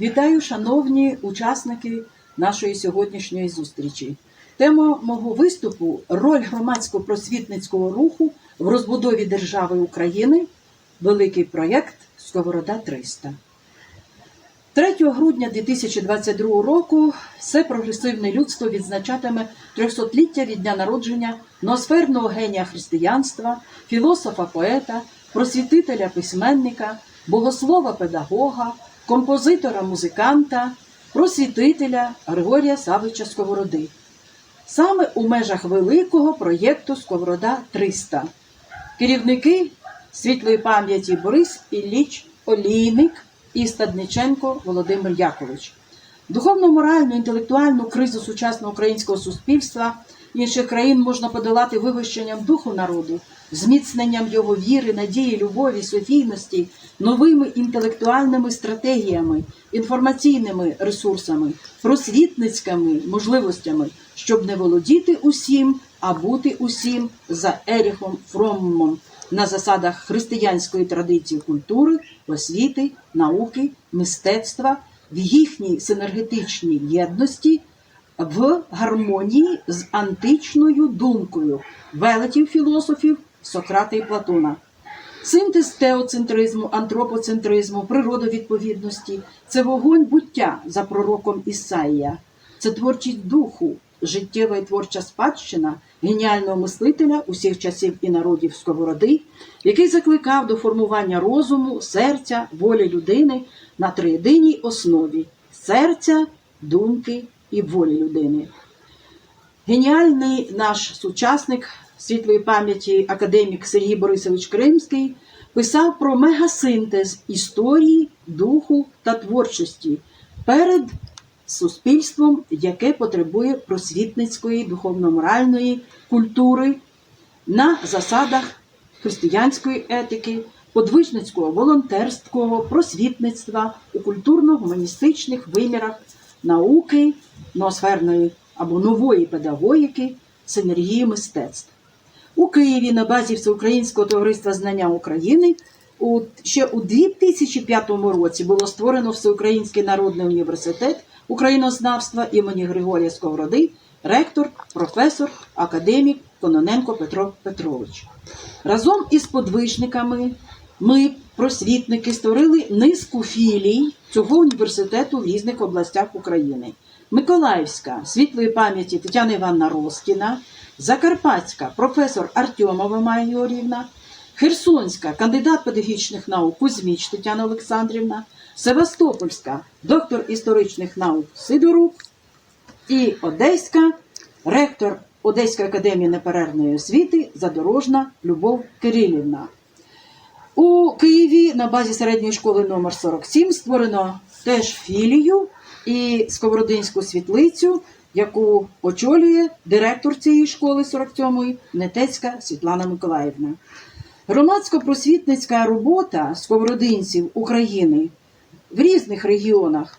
Вітаю, шановні учасники нашої сьогоднішньої зустрічі. Тема мого виступу роль громадсько-просвітницького руху в розбудові держави України. Великий проєкт Сковорода 300. 3 грудня 2022 року все прогресивне людство відзначатиме 300-ліття від дня народження ноосферного генія християнства, філософа-поета, просвітителя письменника, богослова-педагога, композитора-музиканта, просвітителя Григорія Савича Сковороди. Саме у межах великого проєкту Сковорода 300. Керівники світлої пам'яті Борис Ілліч Олійник і Стадниченко Володимир Якович. Духовно-моральну, інтелектуальну кризу сучасного українського суспільства інших країн можна подолати вивищенням духу народу, зміцненням його віри, надії, любові, софійності, новими інтелектуальними стратегіями, інформаційними ресурсами, просвітницькими можливостями, щоб не володіти усім, а бути усім за Еріхом Фроммом на засадах християнської традиції культури, освіти, науки, мистецтва в їхній синергетичній єдності в гармонії з античною думкою велетів філософів Сократа і Платона. Синтез теоцентризму, антропоцентризму, природовідповідності це вогонь буття за пророком Ісаїя, це творчість духу, життєва і творча спадщина геніального мислителя усіх часів і народів Сковороди, який закликав до формування розуму, серця, волі людини на триєдиній основі серця, думки і волі людини. Геніальний наш сучасник світлої пам'яті академік Сергій Борисович Кримський писав про мегасинтез історії, духу та творчості перед суспільством, яке потребує просвітницької духовно-моральної культури на засадах християнської етики, подвижницького волонтерського просвітництва у культурно-гуманістичних вимірах науки, ноосферної або нової педагогіки, синергії мистецтв. У Києві на базі Всеукраїнського товариства знання України ще у 2005 році було створено Всеукраїнський народний університет українознавства імені Григорія Сковороди, ректор, професор, академік Кононенко Петро Петрович. Разом із подвижниками ми, просвітники, створили низку філій цього університету в різних областях України. Миколаївська світлої пам'яті Тетяна Івановна Роскіна, Закарпатська професор Артемова Майя Георгіївна, Херсонська кандидат педагогічних наук Кузьміч Тетяна Олександрівна, Севастопольська доктор історичних наук Сидорук і Одеська ректор Одеської академії неперервної освіти Задорожна Любов Кирилівна. У Києві на базі середньої школи номер 47 створено теж філію і сковородинську світлицю, яку очолює директор цієї школи 47-ї Нетецька Світлана Миколаївна. Громадсько-просвітницька робота сковородинців України в різних регіонах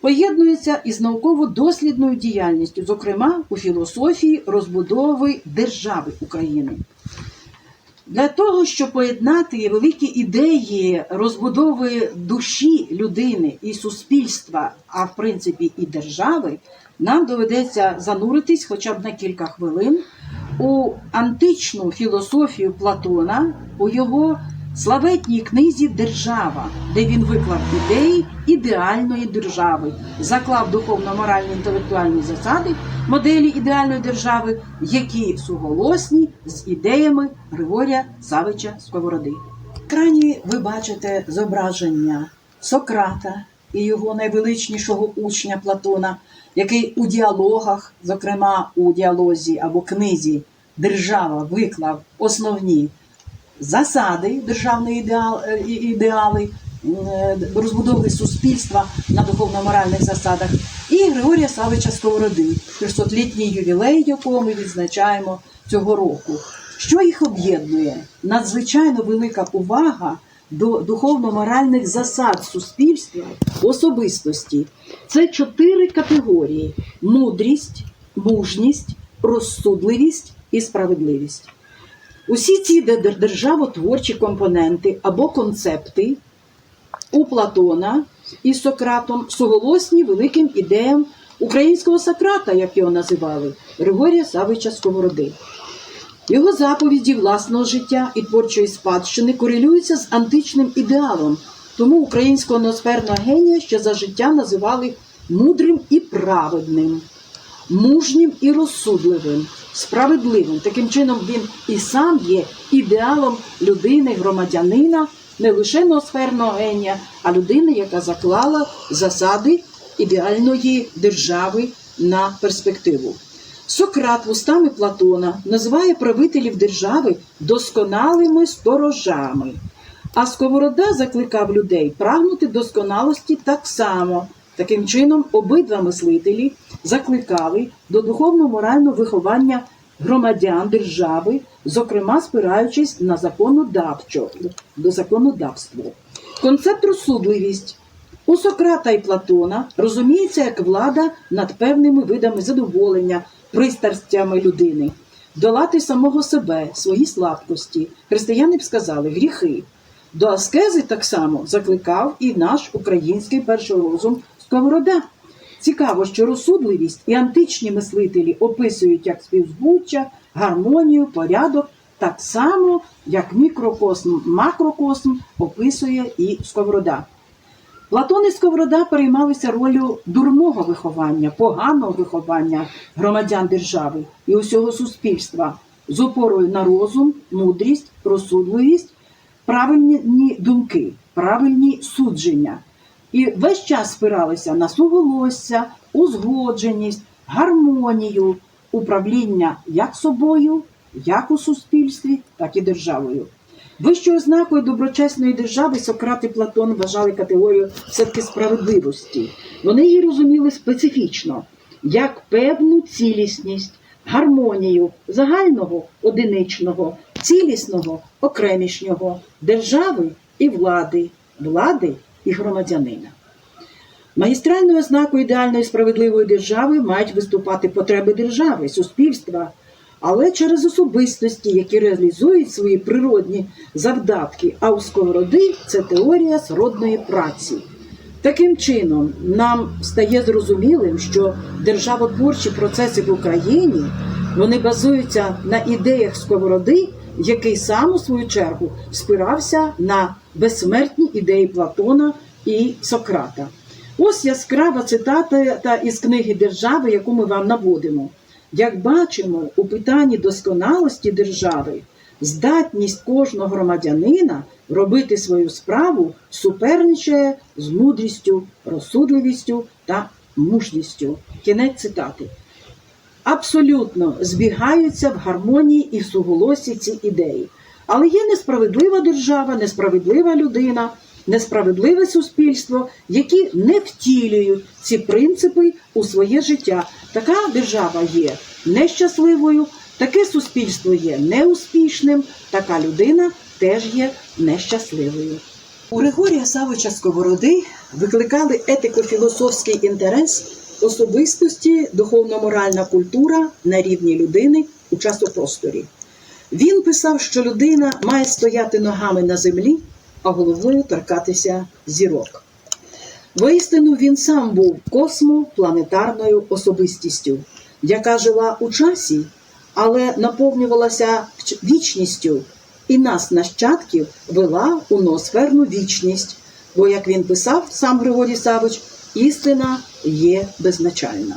поєднується із науково-дослідною діяльністю, зокрема у філософії розбудови держави України. Для того, щоб поєднати великі ідеї розбудови душі людини і суспільства, а в принципі і держави, нам доведеться зануритись хоча б на кілька хвилин у античну філософію Платона, у його славетній книзі Держава, де він виклав ідеї ідеальної держави, заклав духовно-моральні інтелектуальні засади моделі ідеальної держави, які суголосні з ідеями Григорія Савича Сковороди. В екрані ви бачите зображення Сократа і його найвеличнішого учня Платона, який у діалогах, зокрема у діалозі або книзі Держава виклав основні засади державної ідеал, е, ідеали е, розбудови суспільства на духовно-моральних засадах, і Григорія Савича Сковороди, 300-літній ювілей, якого ми відзначаємо цього року. Що їх об'єднує? Надзвичайно велика увага до духовно-моральних засад суспільства, особистості. Це чотири категорії: мудрість, мужність, розсудливість і справедливість. Усі ці державотворчі компоненти або концепти у Платона із Сократом суголосні великим ідеям українського Сократа, як його називали, Григорія Савича Сковороди. Його заповіді власного життя і творчої спадщини корелюються з античним ідеалом, тому українського ноосферного генія ще за життя називали мудрим і праведним, мужнім і розсудливим, справедливим. Таким чином він і сам є ідеалом людини, громадянина, не лише ноосферного генія, а людини, яка заклала засади ідеальної держави на перспективу. Сократ вустами Платона називає правителів держави досконалими сторожами, а Сковорода закликав людей прагнути досконалості так само. Таким чином, обидва мислителі закликали до духовно-морального виховання громадян держави, зокрема спираючись на законодавчо, до законодавство. Концепт розсудливість у Сократа і Платона розуміється як влада над певними видами задоволення, пристрастями людини, долати самого себе, свої слабкості. Християни б сказали гріхи. До аскези так само закликав і наш український перший розум Сковорода. Цікаво, що розсудливість і античні мислителі описують як співзвуччя, гармонію, порядок, так само, як мікрокосм, макрокосм описує і Сковорода. Платон і Сковорода переймалися ролью дурного виховання, поганого виховання громадян держави і усього суспільства з опорою на розум, мудрість, розсудливість, правильні думки, правильні судження. І весь час спиралися на суголосся, узгодженість, гармонію, управління як собою, як у суспільстві, так і державою. Вищою ознакою доброчесної держави Сократ і Платон вважали категорію все-таки справедливості. Вони її розуміли специфічно, як певну цілісність, гармонію загального одиничного, цілісного окремішнього, держави і влади, влади і громадянина. Магістральною ознакою ідеальної справедливої держави мають виступати потреби держави, суспільства, але через особистості, які реалізують свої природні завдатки, а у сковороди це теорія сродної праці. Таким чином, нам стає зрозумілим, що державотворчі процеси в Україні вони базуються на ідеях сковороди, який сам у свою чергу спирався на безсмертні ідеї Платона і Сократа. Ось яскрава цитата та із книги держави, яку ми вам наводимо. Як бачимо, у питанні досконалості держави здатність кожного громадянина робити свою справу суперничає з мудрістю, розсудливістю та мужністю. Кінець цитати. Абсолютно збігаються в гармонії і в суголосі ці ідеї. Але є несправедлива держава, несправедлива людина, несправедливе суспільство, які не втілюють ці принципи у своє життя. Така держава є нещасливою, таке суспільство є неуспішним, така людина теж є нещасливою. У Григорія Савича Сковороди викликали етико-філософський інтерес особистості, духовно-моральна культура на рівні людини у часопросторі. Він писав, що людина має стояти ногами на землі, а головою торкатися зірок. Воістину він сам був космопланетарною особистістю, яка жила у часі, але наповнювалася вічністю і нас, нащадків, вела у ноосферну вічність. Бо, як він писав сам Григорій Савич, істина є безначальна.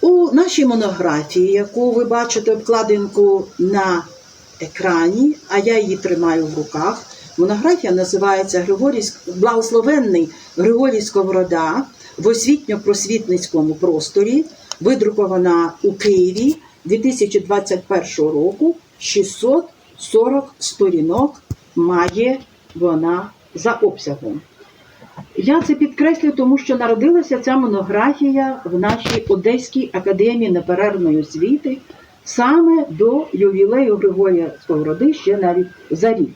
У нашій монографії, яку ви бачите обкладинку на екрані, а я її тримаю в руках. Монографія називається Благословенний Григорій Сковорода в освітньо-просвітницькому просторі, видрукована у Києві 2021 року. 640 сторінок має вона за обсягом. Я це підкреслюю, тому що народилася ця монографія в нашій Одеській академії неперервної освіти саме до ювілею Григорія Сковороди ще навіть за рік.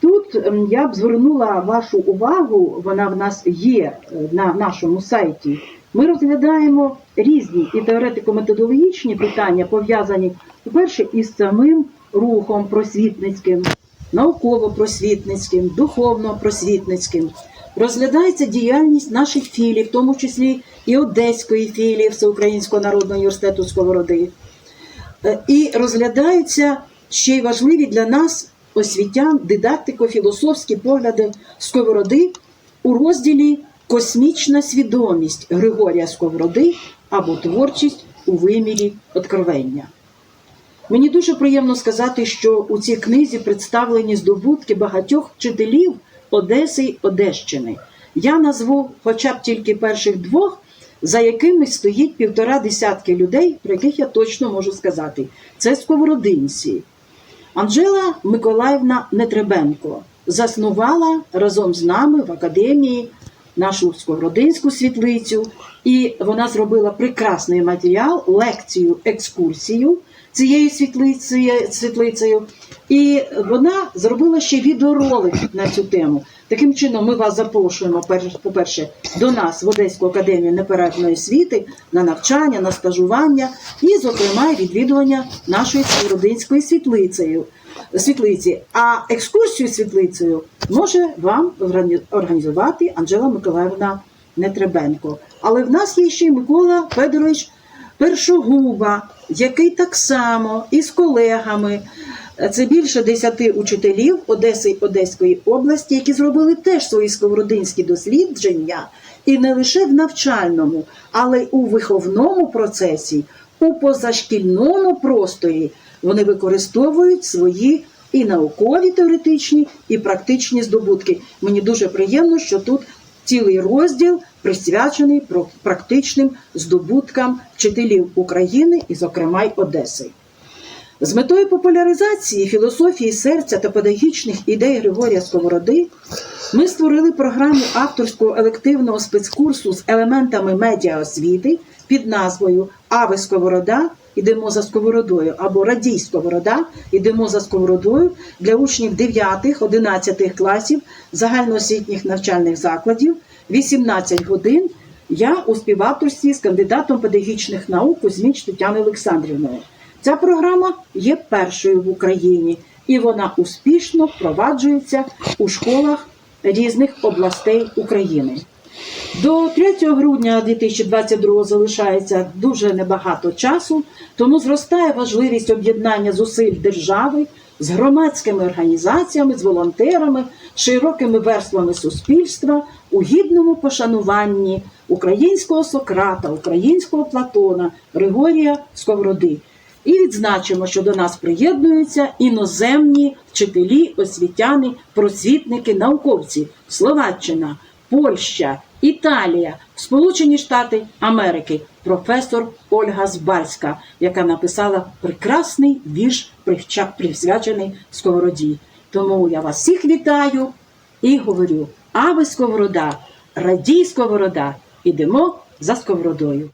Тут я б звернула вашу увагу, вона в нас є е, на нашому сайті. Ми розглядаємо різні і теоретико-методологічні питання, пов'язані, по-перше, із самим рухом просвітницьким, науково-просвітницьким, духовно-просвітницьким. Розглядається діяльність наших філій, в тому числі і Одеської філії Всеукраїнського народного університету Сковороди. Е, І розглядаються ще й важливі для нас освітян дидактико-філософські погляди Сковороди у розділі Космічна свідомість Григорія Сковороди або творчість у вимірі откровення. Мені дуже приємно сказати, що у цій книзі представлені здобутки багатьох вчителів Одеси й Одещини. Я назву хоча б тільки перших двох, за якими стоїть півтора десятки людей, про яких я точно можу сказати. Це сковородинці. Анжела Миколаївна Нетребенко заснувала разом з нами в академії нашу сковородинську світлицю, і вона зробила прекрасний матеріал, лекцію, екскурсію цією світлицею, світлицею. І вона зробила ще відеоролик на цю тему. Таким чином, ми вас запрошуємо, перш- по-перше, до нас в Одеську академію неперервної освіти на навчання, на стажування і, зокрема, відвідування нашої Сковородинської світлицею. Світлиці, а екскурсію світлицею може вам органі- організувати Анжела Миколаївна Нетребенко. Але в нас є ще й Микола Федорович Першогуба, який так само із колегами. Це більше десяти учителів Одеси й Одеської області, які зробили теж свої сковородинські дослідження, і не лише в навчальному, але й у виховному процесі, у позашкільному просторі вони використовують свої і наукові теоретичні, і практичні здобутки. Мені дуже приємно, що тут цілий розділ присвячений практичним здобуткам вчителів України і, зокрема, й Одеси. З метою популяризації філософії серця та педагогічних ідей Григорія Сковороди ми створили програму авторського елективного спецкурсу з елементами медіаосвіти під назвою Ави Сковорода. Ідемо за сковородою або Радій Сковорода, ідемо за сковородою для учнів 9-11 класів загальноосвітніх навчальних закладів 18 годин. Я у співавторстві з кандидатом педагогічних наук Кузьміч Тетяною Олександрівною. Ця програма є першою в Україні, і вона успішно впроваджується у школах різних областей України. До 3 грудня 2022 залишається дуже небагато часу, тому зростає важливість об'єднання зусиль держави з громадськими організаціями, з волонтерами, широкими верствами суспільства у гідному пошануванні українського Сократа, українського Платона, Григорія Сковороди. І відзначимо, що до нас приєднуються іноземні вчителі, освітяни, просвітники, науковці Словаччина, Польща, Італія, Сполучені Штати Америки, професор Ольга Збальська, яка написала прекрасний вірш, присвячений Сковороді. Тому я вас всіх вітаю і говорю: Ави Сковорода, радій Сковорода, ідемо за Сковородою.